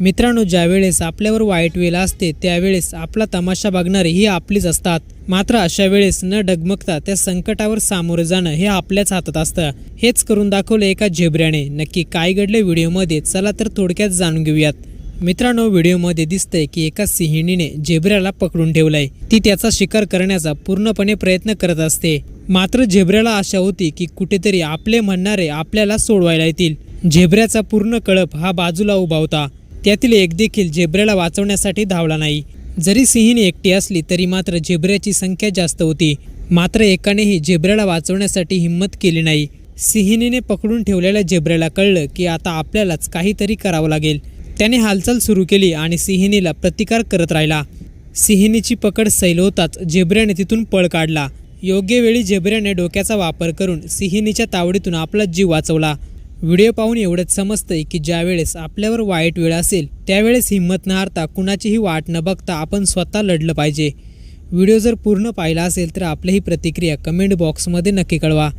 मित्रांनो ज्यावेळेस आपल्यावर वाईट वेळ असते त्यावेळेस आपला तमाशा बघणारे ही आपलीच असतात. मात्र अशा वेळेस न डगमगता त्या संकटावर सामोरं जाणं हे आपल्याच हातात असतं. हेच करून दाखवलं एका झेबऱ्याने. नक्की काय घडलं व्हिडिओमध्ये चला तर थोडक्यात जाणून घेऊयात. मित्रांनो व्हिडिओमध्ये दिसतंय की एका सिंहिणीने झेबऱ्याला पकडून ठेवलंय. ती त्याचा शिकार करण्याचा पूर्णपणे प्रयत्न करत असते. मात्र झेबऱ्याला आशा होती की कुठेतरी आपले म्हणणारे आपल्याला सोडवायला येतील. झेबऱ्याचा पूर्ण कळप हा बाजूला उभा होता. त्यातील एक देखील झेब्रेला वाचवण्यासाठी धावला नाही. जरी सिंहिणी एकटी असली तरी मात्र झेब्र्याची संख्या जास्त होती. मात्र एकानेही झेब्र्याला वाचवण्यासाठी हिंमत केली नाही. सिंहिणीने पकडून ठेवलेल्या झेब्र्याला कळलं की आता आपल्यालाच काहीतरी करावं लागेल. त्याने हालचाल सुरू केली आणि सिंहिणीला प्रतिकार करत राहिला. सिंहिणीची पकड सैल होताच झेब्र्याने तिथून पळ काढला. योग्य वेळी झेब्र्याने डोक्याचा वापर करून सिंहिणीच्या तावडीतून आपला जीव वाचवला. व्हिडिओ पाहून एवढंच समजतंय की ज्यावेळेस आपल्यावर वाईट वेळ असेल त्यावेळेस हिंमत न हारता कुणाचीही वाट न बघता आपण स्वतः लढलं पाहिजे. व्हिडिओ जर पूर्ण पाहिला असेल तर आपलीही प्रतिक्रिया कमेंट बॉक्समध्ये नक्की कळवा.